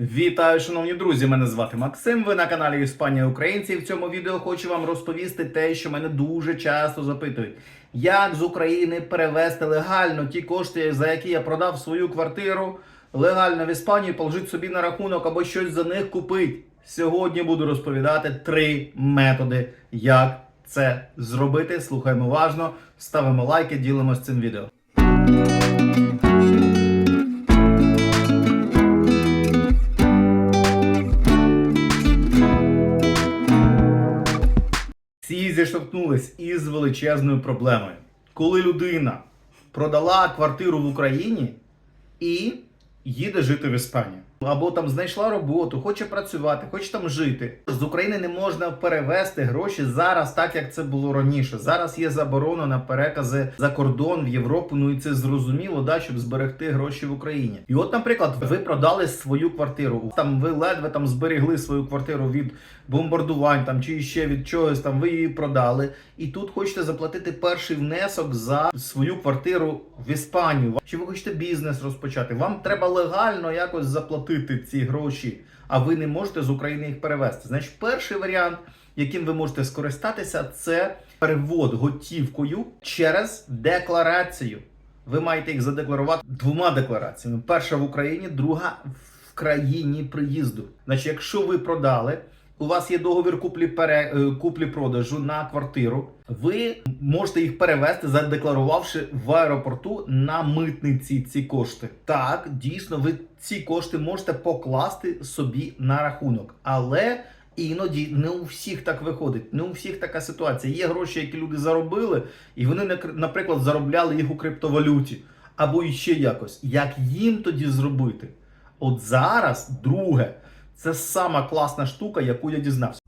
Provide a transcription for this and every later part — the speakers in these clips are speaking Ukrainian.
Вітаю, шановні друзі! Мене звати Максим. Ви на каналі Іспанія Українці. І в цьому відео хочу вам розповісти те, що мене дуже часто запитують: як з України перевести легально ті кошти, за які я продав свою квартиру легально в Іспанію, положити собі на рахунок або щось за них купити. Сьогодні буду розповідати три методи, як це зробити. Слухаємо уважно, ставимо лайки, ділимося цим відео. Зіштовхнулись із величезною проблемою. Коли людина продала квартиру в Україні і їде жити в Іспанію. Або там знайшла роботу, хоче працювати, хоче там жити. З України не можна перевести гроші зараз, так як це було раніше. Зараз є заборона на перекази за кордон в Європу. Ну і це зрозуміло, да, щоб зберегти гроші в Україні. І от, наприклад, ви продали свою квартиру. Там ви ледве там зберегли свою квартиру від бомбардувань там чи ще від чогось. Там ви її продали, і тут хочете заплатити перший внесок за свою квартиру в Іспанію. Чи ви хочете бізнес розпочати? Вам треба легально якось заплатити ці гроші, а ви не можете з України їх перевести. Значить, перший варіант, яким ви можете скористатися, це перевод готівкою через декларацію. Ви маєте їх задекларувати двома деклараціями: перша в Україні, друга в країні приїзду. Значить, якщо ви продали. У вас є договір куплі пере е, куплі-продажу на квартиру. Ви можете їх перевести, задекларувавши в аеропорту на митниці ці кошти. Так, дійсно, ви ці кошти можете покласти собі на рахунок, але іноді не у всіх так виходить. Не у всіх така ситуація. Є гроші, які люди заробили, і вони, наприклад, заробляли їх у криптовалюті або іще якось. Як їм тоді зробити? От зараз, друге, це сама класна штука, яку я дізнався.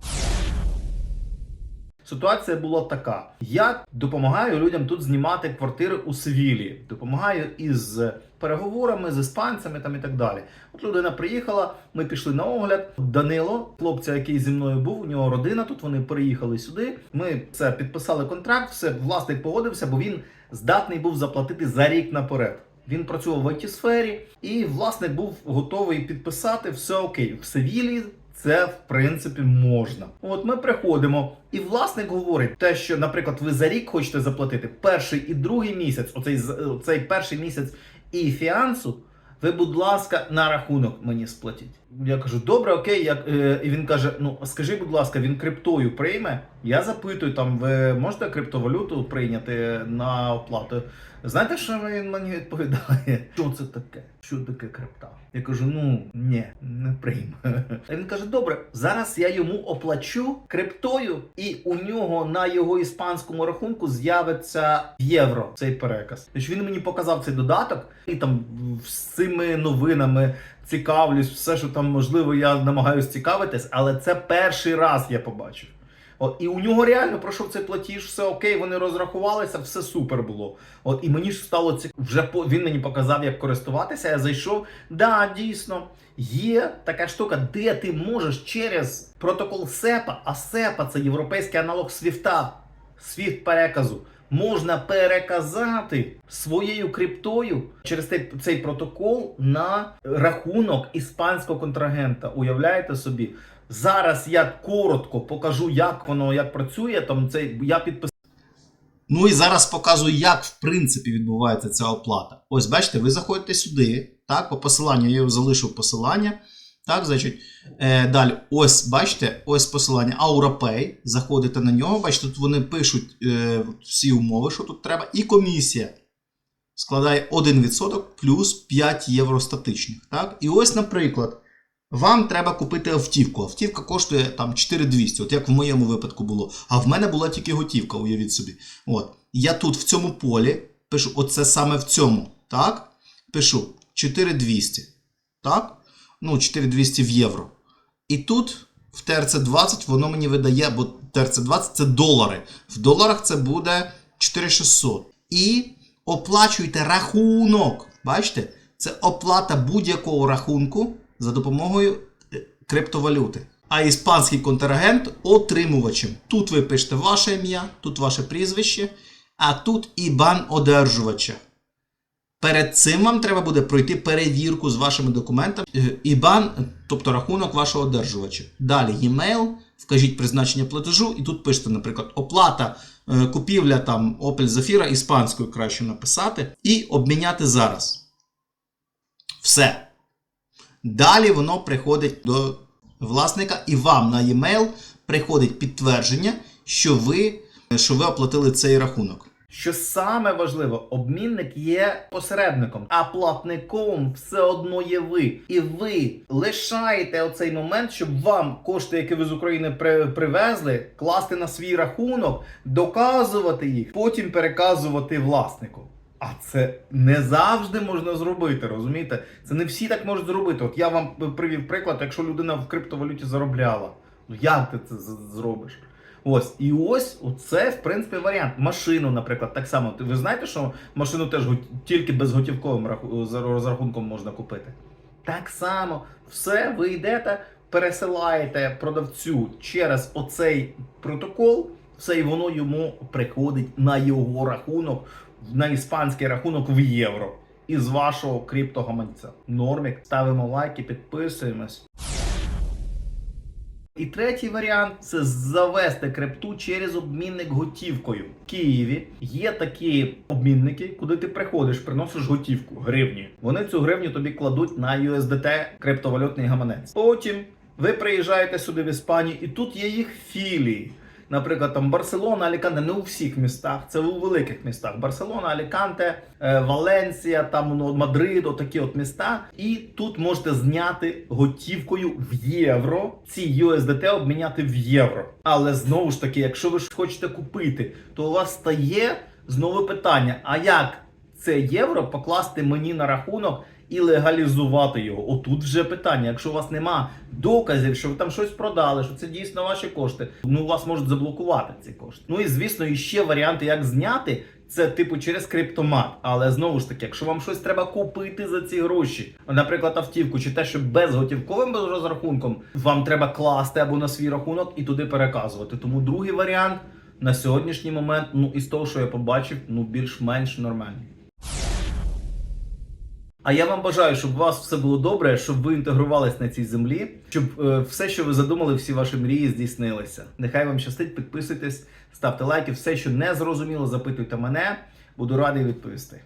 Ситуація була така: я допомагаю людям тут знімати квартири у Севілії, допомагаю із переговорами з іспанцями там і так далі. От людина приїхала, ми пішли на огляд. Данило, хлопця, який зі мною був, у нього родина тут. Вони переїхали сюди. Ми все підписали контракт, все власник погодився, бо він здатний був заплатити за рік наперед. Він працював в it сфері, і власник був готовий підписати все окей. В Севілі. це в принципі можна. От ми приходимо, і власник говорить те, що, наприклад, ви за рік хочете заплатити перший і другий місяць, оцей з- оцей перший місяць і фіансу. Ви, будь ласка, на рахунок мені сплатіть. Я кажу, добре, окей. Як, е, і він каже: Ну скажи, будь ласка, він криптою прийме. Я запитую, там ви можете криптовалюту прийняти на оплату. Знаєте, що він мені відповідає? Що це таке? Що таке крипта? Я кажу: ну ні, не прийме. А він каже: добре, зараз я йому оплачу криптою, і у нього на його іспанському рахунку з'явиться євро цей переказ. Тож він мені показав цей додаток, і там з цими новинами цікавлюсь, все, що там можливо, я намагаюся цікавитись, але це перший раз я побачив. От, і у нього реально пройшов цей платіж, все окей, вони розрахувалися, все супер було. От, і мені ж стало цікаво, вже по, він мені показав, як користуватися. Я зайшов. Да, дійсно, є така штука, де ти можеш через протокол СЕПА, а СЕПА це європейський аналог СВІФТа, СВІФТ переказу. Можна переказати своєю криптою через цей, цей протокол на рахунок іспанського контрагента. Уявляєте собі? Зараз я коротко покажу, як воно як працює. Там це я підписав. Ну і зараз показую, як в принципі відбувається ця оплата. Ось бачите, ви заходите сюди, так, по посиланню, я залишив посилання. Так, значить, е, далі, ось бачите, ось посилання AuraPay. Заходите на нього, бачите, тут вони пишуть е, всі умови, що тут треба, і комісія складає 1% плюс 5 євро статичних. Так? І ось, наприклад, вам треба купити автівку. Автівка коштує там 4200, от як в моєму випадку було. А в мене була тільки готівка, уявіть собі. От. Я тут в цьому полі пишу, оце саме в цьому. Так? Пишу 4200. Так? Ну, 4200 в євро. І тут в ТРЦ20 воно мені видає, бо ТРЦ20 це долари. В доларах це буде 4600. І оплачуйте рахунок. Бачите? Це оплата будь-якого рахунку за допомогою е, криптовалюти. А іспанський контрагент отримувачем. Тут ви пишете ваше ім'я, тут ваше прізвище, а тут ібан одержувача. Перед цим вам треба буде пройти перевірку з вашими документами е, IBAN, тобто рахунок вашого одержувача. Далі e-mail, вкажіть призначення платежу, і тут пишете, наприклад, оплата, е, купівля там Opel Zafira іспанською краще написати, і обміняти зараз. Все. Далі воно приходить до власника, і вам на e-mail приходить підтвердження, що ви, що ви оплатили цей рахунок. Що саме важливо, обмінник є посередником, а платником все одно є ви. І ви лишаєте оцей момент, щоб вам кошти, які ви з України привезли, класти на свій рахунок, доказувати їх, потім переказувати власнику. А це не завжди можна зробити, розумієте? Це не всі так можуть зробити. От я вам привів приклад, якщо людина в криптовалюті заробляла. Ну як ти це зробиш? Ось, і ось це, в принципі, варіант. Машину, наприклад, так само. Ви знаєте, що машину теж тільки безготівковим розрахунком можна купити. Так само, все, ви йдете, пересилаєте продавцю через оцей протокол, все, і воно йому приходить на його рахунок, на іспанський рахунок в євро. Із вашого криптогаманця. Нормік. Ставимо лайки, підписуємось. І третій варіант це завести крипту через обмінник готівкою. В Києві є такі обмінники, куди ти приходиш, приносиш готівку, гривні. Вони цю гривню тобі кладуть на USDT криптовалютний гаманець. Потім ви приїжджаєте сюди в Іспанію, і тут є їх філії. Наприклад, там Барселона, Аліканте, не у всіх містах, це у великих містах. Барселона, Аліканте, е, Валенсія, там ну, Мадрид, отакі от міста. І тут можете зняти готівкою в євро. Ці USDT обміняти в євро. Але знову ж таки, якщо ви ж хочете купити, то у вас стає знову питання: а як це євро покласти мені на рахунок? І легалізувати його. Отут вже питання. Якщо у вас нема доказів, що ви там щось продали, що це дійсно ваші кошти, ну вас можуть заблокувати ці кошти. Ну і звісно, і ще варіанти, як зняти. Це типу через криптомат. Але знову ж таки, якщо вам щось треба купити за ці гроші, наприклад, автівку чи те, що безготівковим без розрахунком, вам треба класти або на свій рахунок і туди переказувати. Тому другий варіант на сьогоднішній момент, ну із того, що я побачив, ну більш-менш нормальний. А я вам бажаю, щоб у вас все було добре, щоб ви інтегрувались на цій землі, щоб е, все, що ви задумали, всі ваші мрії здійснилися. Нехай вам щастить, підписуйтесь, ставте лайки. Все, що не зрозуміло, запитуйте мене. Буду радий відповісти.